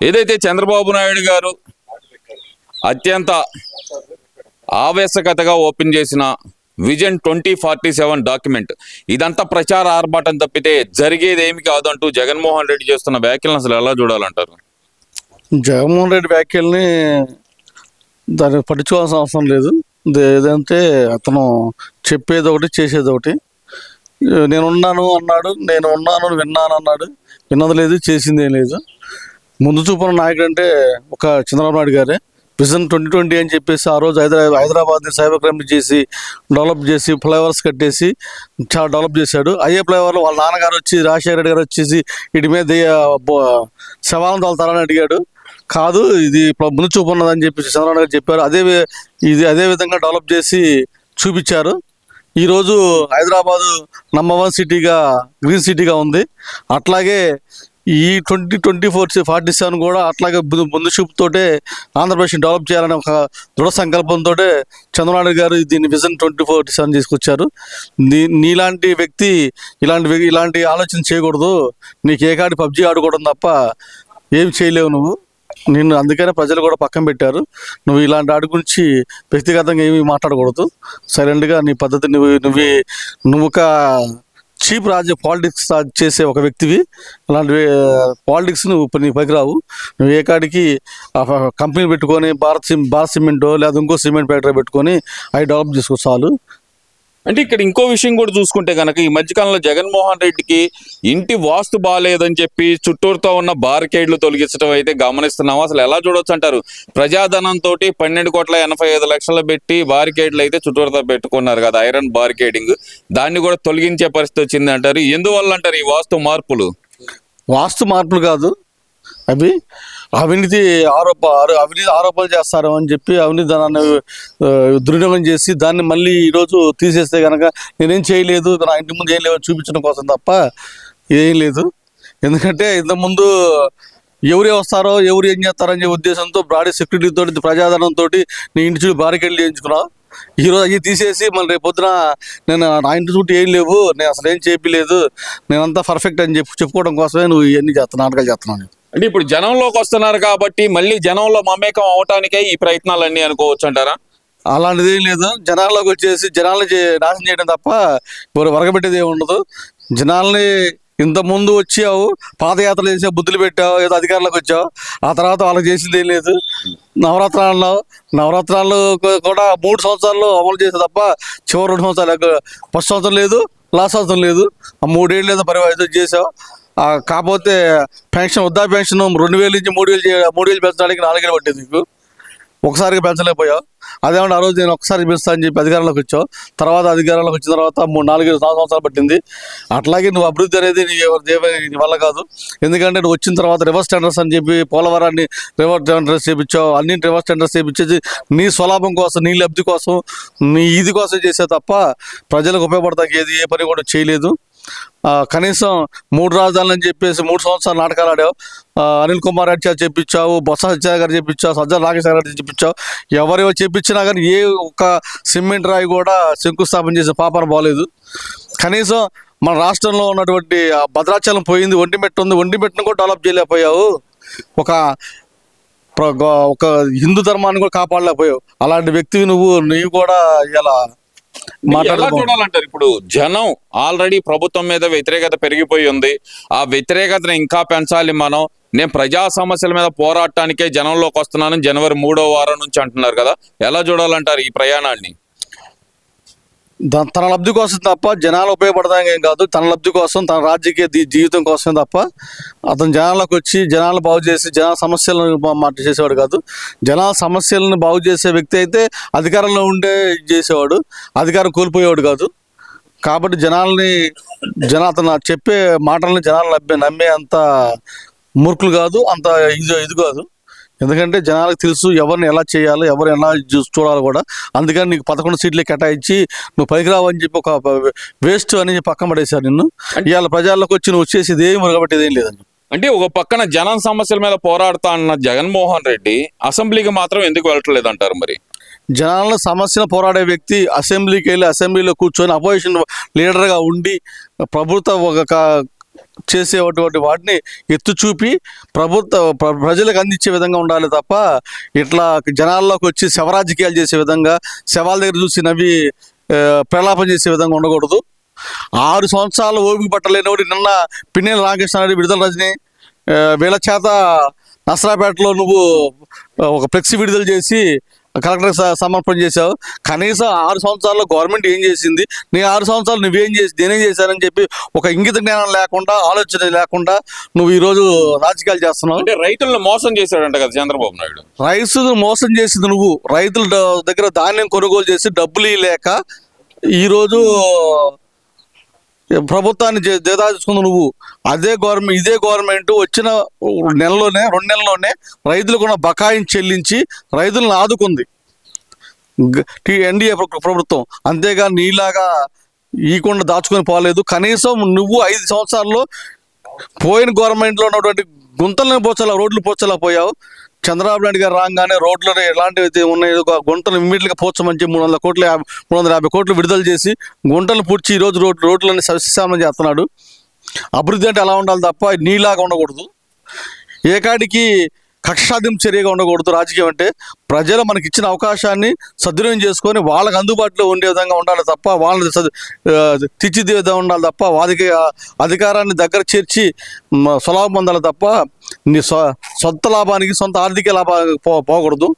ఏదైతే చంద్రబాబు నాయుడు గారు అత్యంత ఆవేశకతగా ఓపెన్ చేసిన vision twenty forty seven document ఇదంతా ప్రచార ఆర్భాటం తప్పితే జరిగేది ఏమి కాదంటూ జగన్మోహన్ రెడ్డి చేస్తున్న వ్యాఖ్యలను అసలు ఎలా చూడాలంటారు? జగన్మోహన్ రెడ్డి వ్యాఖ్యల్ని దాన్ని పట్టించుకోవాల్సిన అవసరం లేదు. ఏదంటే అతను చెప్పేది ఒకటి చేసేది ఒకటి. నేను ఉన్నాను అన్నాడు నేను ఉన్నాను విన్నాను అన్నాడు విన్నది లేదు చేసింది లేదు. ముందు చూపున నాయకుడు అంటే ఒక చంద్రబాబు నాయుడు గారే. విజన్ ట్వంటీ ట్వంటీ అని చెప్పేసి ఆ రోజు హైదరాబాద్ హైదరాబాద్ని సైబర్ క్రైమ్ చేసి డెవలప్ చేసి ఫ్లైఓవర్స్ కట్టేసి చాలా డెవలప్ చేశాడు. అయ్యే ఫ్లైఓవర్లో వాళ్ళ నాన్నగారు వచ్చి రాజశేఖర రెడ్డి గారు వచ్చేసి వీటి మీద దెయ్య- శవాలను తోలుతారని అడిగాడు. కాదు ఇది ముందు చూపు ఉన్నదని చెప్పేసి చంద్రబాబు గారు చెప్పారు. అదే ఇది అదే విధంగా డెవలప్ చేసి చూపించారు. ఈరోజు హైదరాబాదు నంబర్ వన్ సిటీగా గ్రీన్ సిటీగా ఉంది. అట్లాగే ఈ twenty twenty four forty seven కూడా అట్లాగే ముందు- చూపుతోటే ఆంధ్రప్రదేశ్ డెవలప్ చేయాలనే ఒక దృఢ సంకల్పంతో చంద్రబాబు గారు దీన్ని విజన్ ట్వంటీ ఫోర్ సెవెన్ తీసుకొచ్చారు. నీ నీలాంటి వ్యక్తి ఇలాంటి ఇలాంటి ఆలోచన చేయకూడదు. నీకు ఏ కాడి పబ్జీ ఆడుకోవడం తప్ప ఏం చేయలేవు నువ్వు. నిన్ను అందుకనే ప్రజలు కూడా పక్కన పెట్టారు. నువ్వు ఇలాంటి ఆడి గురించి వ్యక్తిగతంగా ఏమీ మాట్లాడకూడదు. సైలెంట్గా నీ పద్ధతి నువ్వు నువ్వు నువ్వు ఒక చీప్ రాజ్య పాలిటిక్స్ చేసే ఒక వ్యక్తివి. అలాంటి పాలిటిక్స్ నువ్వు ఇప్పుడు నీ పైకి రావు. నువ్వు ఏ కాడికి కంపెనీ పెట్టుకొని భారత్ సిమ్ భారత్ సిమెంటో లేదా ఇంకో సిమెంట్ ఫ్యాక్టరీ పెట్టుకొని అవి డెవలప్ చేసుకో చాలు. అంటే ఇక్కడ ఇంకో విషయం కూడా చూసుకుంటే కనుక ఈ మధ్యకాలంలో జగన్మోహన్ రెడ్డికి ఇంటి వాస్తు బాగాలేదని చెప్పి చుట్టూరుతో ఉన్న బారికేడ్లు తొలగించడం అయితే గమనిస్తున్నాం. అసలు ఎలా చూడొచ్చు అంటారు? ప్రజాధనంతో పన్నెండు కోట్ల ఎనభై ఐదు లక్షలు పెట్టి బారికేడ్లు అయితే చుట్టూరుతో పెట్టుకున్నారు కదా ఐరన్ బారికేడింగ్. దాన్ని కూడా తొలగించే పరిస్థితి వచ్చింది అంటారు. ఎందువల్ల అంటారు ఈ వాస్తు మార్పులు? వాస్తు మార్పులు కాదు అవి. అవినీతి ఆరోప అవినీతి ఆరోపణలు చేస్తారు అని చెప్పి అవినీతి దాన్ని ఆ, దుర్వినియోగం చేసి దాన్ని మళ్ళీ ఈరోజు తీసేస్తే కనుక నేనేం చేయలేదు నా ఇంటి ముందు ఏం లేవని చూపించడం కోసం తప్ప ఏం లేదు. ఎందుకంటే ఇంతకుముందు ఎవరు వస్తారో ఎవరు ఏం చేస్తారనే ఉద్దేశంతో బ్రాడీ సెక్యూరిటీ తోటి ప్రజాధనంతో నీ ఇంటి చుట్టూ బారికెళ్ళి చేయించుకున్నావు. ఈరోజు అవి తీసేసి మళ్ళీ రేపు పొద్దున నేను నా ఇంటి చుట్టూ ఏం లేవు నేను అసలు ఏం చేయలేదు నేనంతా పర్ఫెక్ట్ అని చెప్పి చెప్పుకోవడం కోసమే నువ్వు ఇవన్నీ చేస్తున్నావు నాటకాలు చేస్తున్నావు. అంటే ఇప్పుడు జనంలోకి వస్తున్నారు కాబట్టి మళ్ళీ జనంలో మమేకం అవటానికే ఈ ప్రయత్నాలన్నీ అనుకోవచ్చు అంటారా అలాంటిది ఏం లేదు. జనాల్లోకి వచ్చేసి జనాలను చే- నాశనం చేయడం తప్ప ఇప్పుడు వరగబెట్టేది ఏమి ఉండదు. జనాల్ని ఇంత ముందు వచ్చావు పాదయాత్రలు చేసే బుద్ధులు పెట్టావు ఏదో అధికారులకు వచ్చావు. ఆ తర్వాత వాళ్ళకి చేసింది ఏం లేదు. నవరాత్రాల్లో నవరాత్రాలు కూడా మూడు సంవత్సరాలు అమలు చేసే తప్ప చివరి రెండు సంవత్సరాలు ఫస్ట్ సంవత్సరం లేదు లాస్ట్ సంవత్సరం లేదు. ఆ మూడేళ్ళు ఏదో పరివారం చేసావు. కాకపోతే పెన్షన్ వృద్ధా పెన్షన్ రెండు వేలు నుంచి మూడు వేలు మూడు వేలు పెంచడానికి నాలుగేళ్ళు పట్టింది నీకు. ఒకసారిగా పెంచలేకపోయావు. అదేమన్నా ఆ రోజు నేను ఒకసారి పెంచుతా అని చెప్పి అధికారంలోకి వచ్చావు. తర్వాత అధికారంలోకి వచ్చిన తర్వాత మూడు నాలుగు నాలుగు సంవత్సరాలు పట్టింది. అట్లాగే నువ్వు అభివృద్ధి అనేది నీ నీ వల్ల కాదు. ఎందుకంటే నువ్వు వచ్చిన తర్వాత రివర్స్ టెండర్స్ అని చెప్పి పోలవరాన్ని రివర్స్ టెండర్స్ చేయించావు అన్ని రివర్స్ టెండర్స్ చేయించేసి నీ స్వలాభం కోసం నీ లబ్ధి కోసం నీ ఇది కోసం చేసే తప్ప ప్రజలకు ఉపయోగపడతాకి ఏది ఏ పని కూడా చేయలేదు. కనీసం మూడు రాజధానులు అని చెప్పేసి మూడు సంవత్సరాలు నాటకాలు ఆడావు. అనిల్ కుమార్ రెడ్డి గారు చెప్పించావు బొత్స సత్యనారాయణ గారు చెప్పించావు సజ్జల రాకేశ్వర గారు చెప్పించావు. ఎవరెవరు చెప్పించినా కానీ ఏ ఒక్క సిమెంట్ రాయి కూడా శంకుస్థాపన చేసే పాపన బాగలేదు కనీసం మన రాష్ట్రంలో ఉన్నటువంటి భద్రాచలం పోయింది ఒంటిమెట్టు ఉంది ఒంటిమెట్టును కూడా డెవలప్ చేయలేకపోయావు. ఒక ఒక హిందూ ధర్మాన్ని కూడా కాపాడలేకపోయావు. అలాంటి వ్యక్తివి నువ్వు నీవు కూడా ఇలా ఎలా చూడాలంటారు ఇప్పుడు? జనం ఆల్రెడీ ప్రభుత్వం మీద వ్యతిరేకత పెరిగిపోయి ఉంది. ఆ వ్యతిరేకతను ఇంకా పెంచాలి మనం. నేను ప్రజా సమస్యల మీద పోరాటానికే జనంలోకి వస్తున్నాను జనవరి మూడో వారం నుంచి అంటున్నారు కదా. ఎలా చూడాలంటారు ఈ ప్రయాణాన్ని తన లబ్ధి కోసం తప్ప జనాలు ఉపయోగపడడానికి ఏం కాదు. తన లబ్ధి కోసం తన రాజకీయ జీవితం కోసం తప్ప అతను జనాలకు వచ్చి జనాలు బాగు చేసి జనాల సమస్యలను మాట చేసేవాడు కాదు. జనాల సమస్యలను బాగు చేసే వ్యక్తి అయితే అధికారంలో ఉండే ఇది చేసేవాడు. అధికారం కోల్పోయేవాడు కాదు. కాబట్టి జనాల్ని జన అతను చెప్పే మాటల్ని జనాలు నమ్మే నమ్మే అంత మూర్ఖులు కాదు. అంత ఇది ఇది కాదు. ఎందుకంటే జనాలకు తెలుసు ఎవరిని ఎలా చేయాలో ఎవరు ఎలా చూడాలో కూడా. అందుకని నీకు పదకొండు సీట్లే కేటాయించి నువ్వు పైకి రావని చెప్పి ఒక వేస్ట్ అని పక్కన పడేశారు నిన్ను. ఇవాళ ప్రజల్లోకి వచ్చి నువ్వు వచ్చేసి ఏం మురగబట్టేది ఏం లేదండి అంటే ఒక పక్కన జనం సమస్యల మీద పోరాడుతా అన్న జగన్మోహన్ రెడ్డి అసెంబ్లీకి మాత్రం ఎందుకు వెళ్ళట్లేదు అంటారు మరి? జనాల సమస్యను పోరాడే వ్యక్తి అసెంబ్లీకి వెళ్ళి అసెంబ్లీలో కూర్చొని అపోజిషన్ లీడర్గా ఉండి ప్రభుత్వ ఒక చేసేటువంటి వాటిని ఎత్తు చూపి ప్రభుత్వ ప్ర- ప్రజలకు అందించే విధంగా ఉండాలి తప్ప ఇట్లా జనాల్లోకి వచ్చి శవరాజకీయాలు చేసే విధంగా శవాల దగ్గర చూసి నవ్వి ప్రలాపం చేసే విధంగా ఉండకూడదు. ఆరు సంవత్సరాలు ఓపిక పట్టలేనివాడు నిన్న పిన్నెల రామకృష్ణారెడ్డి విడుదల రజని వీళ్ళ చేత నసరాపేటలో నువ్వు ఒక ఫ్లెక్సీ విడుదల చేసి కలెక్టర్ సమర్పణ చేశావు. కనీసం ఆరు సంవత్సరాల్లో గవర్నమెంట్ ఏం చేసింది? నీ ఆరు సంవత్సరాలు నువ్వేం చేసి నేనేం చేశానని చెప్పి ఒక ఇంగిత జ్ఞానం లేకుండా ఆలోచన లేకుండా నువ్వు ఈరోజు రాజకీయాలు చేస్తున్నావు? అంటే రైతులను మోసం చేశాడంట కదా చంద్రబాబు నాయుడు. రైతును మోసం చేసింది నువ్వు. రైతుల దగ్గర ధాన్యం కొనుగోలు చేసి డబ్బులు లేక ఈరోజు ప్రభుత్వాన్ని జే- దేదాచుకుంది నువ్వు. అదే గవర్నమెంట్ ఇదే గవర్నమెంట్ వచ్చిన నెలలోనే రెండు నెలల్లోనే రైతులకు ఉన్న బకాయిని చెల్లించి రైతులను ఆదుకుంది. గ- టీ- ఎన్డీఏ ప్రభుత్వం. అంతేగా నీలాగా ఈకుండా దాచుకొని పోలేదు. కనీసం నువ్వు ఐదు సంవత్సరాల్లో పోయిన గవర్నమెంట్లో ఉన్నటువంటి గుంతలను పోచలా రోడ్లు పోచలా పోయావు. చంద్రబాబు నాయుడు గారు రాగానే రోడ్లు ఎలాంటివి అయితే ఉన్నాయో గుంటలు ఇమ్మీడియట్గా పోర్చమని మూడు వందల కోట్లు యాభై మూడు వందల యాభై కోట్లు విడుదల చేసి గుంటలు పూడ్చి ఈరోజు రోడ్లు రోడ్లన్నీ సస్యశ్యామలం చేస్తున్నాడు. అభివృద్ధి అంటే అలా ఉండాలి తప్ప నీలాగా ఉండకూడదు. ఏకాడికి కక్షాదింపు చర్యగా ఉండకూడదు రాజకీయం అంటే ప్రజలు మనకి ఇచ్చిన అవకాశాన్ని సద్వినియోగం చేసుకొని వాళ్ళకి అందుబాటులో ఉండే విధంగా ఉండాలి తప్ప వాళ్ళని తీర్చిదే విధంగా ఉండాలి తప్ప వారికి అధికారాన్ని దగ్గర చేర్చి మ, పొందాలి తప్ప నీ సొంత లాభానికి సొంత ఆర్థిక లాభానికి పోకూడదు.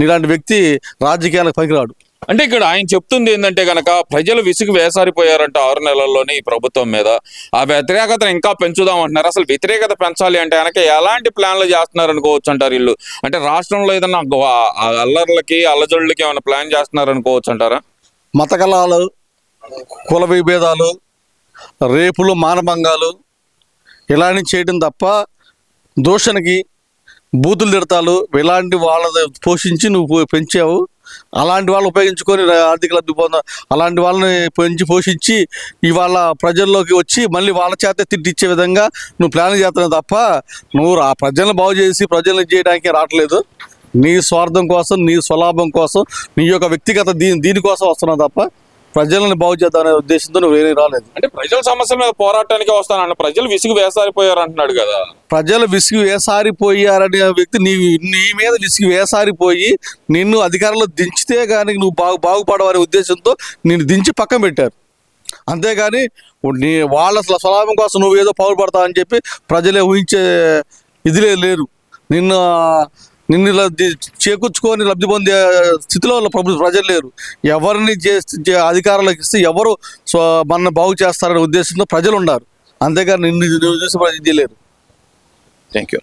నీలాంటి వ్యక్తి రాజకీయాలకు పనికిరాడు. అంటే ఇక్కడ ఆయన చెప్తుంది ఏంటంటే గనక ప్రజలు విసుగు వేసారిపోయారంట ఆరు నెలల్లోనే ఈ ప్రభుత్వం మీద. ఆ వ్యతిరేకతను ఇంకా పెంచుదాం అంటున్నారు. అసలు వ్యతిరేకత పెంచాలి అంటే కనుక ఎలాంటి ప్లాన్లు చేస్తున్నారు అనుకోవచ్చు అంటారు వీళ్ళు? అంటే రాష్ట్రంలో ఏదైనా గో- ఆ అల్లర్లకి అల్లజడులకి ఏమైనా ప్లాన్ చేస్తున్నారు అనుకోవచ్చు అంటారా? మత కళాలు కుల విభేదాలు రేపులు మానభంగాలు ఇలాంటివి చేయడం తప్ప దూషణకి బూతులు తిడతాలు ఇలాంటి వాళ్ళ పోషించి నువ్వు పెంచావు. అలాంటి వాళ్ళు ఉపయోగించుకొని ఆర్థిక లబ్ధి పొంద అలాంటి వాళ్ళని పెంచి పోషించి ఇవాళ ప్రజల్లోకి వచ్చి మళ్ళీ వాళ్ళ చేత తిట్టిచ్చే విధంగా నువ్వు ప్లాన్ చేస్తున్నావు తప్ప నువ్వు ఆ ప్రజలను బాగు చేసి ప్రజలను చేయడానికి రావట్లేదు. నీ స్వార్థం కోసం నీ స్వలాభం కోసం నీ యొక్క వ్యక్తిగత దీని దీనికోసం వస్తున్నావు తప్ప ప్రజలను బాగు చేద్దామనే ఉద్దేశంతో నువ్వు ఏమీ రాలేదు. అంటే ప్రజల సమస్యల మీద పోరాటానికి వస్తానన్న ప్రజలు విసుగు వేసారిపోయారు అంటున్నాడు కదా. ప్రజలు విసిగి వేసారిపోయారనే వ్యక్తి నీ నీ మీద విసిగి వేసారిపోయి నిన్ను అధికారంలో దించితే కానీ నువ్వు బాగు బాగుపడవనే ఉద్దేశంతో నిన్ను దించి పక్కన పెట్టారు. అంతేగాని నీ వాళ్ళ అసలు స్వలాభం కోసం నువ్వు ఏదో పావుపడతావు అని చెప్పి ప్రజలే ఊహించే ఇదిలే లేరు. నిన్ను నిన్ను చేకూర్చుకొని లబ్ధి పొందే స్థితిలో ప్రభుత్వ ప్రజలు లేరు. ఎవరిని చే- అధికారంలోకి ఇస్తే ఎవరు మన బాగు చేస్తారనే ఉద్దేశంతో ప్రజలు ఉన్నారు. అంతేగాని నిన్ను చూసి ప్రజలు చేయలేరు థ్యాంక్ యూ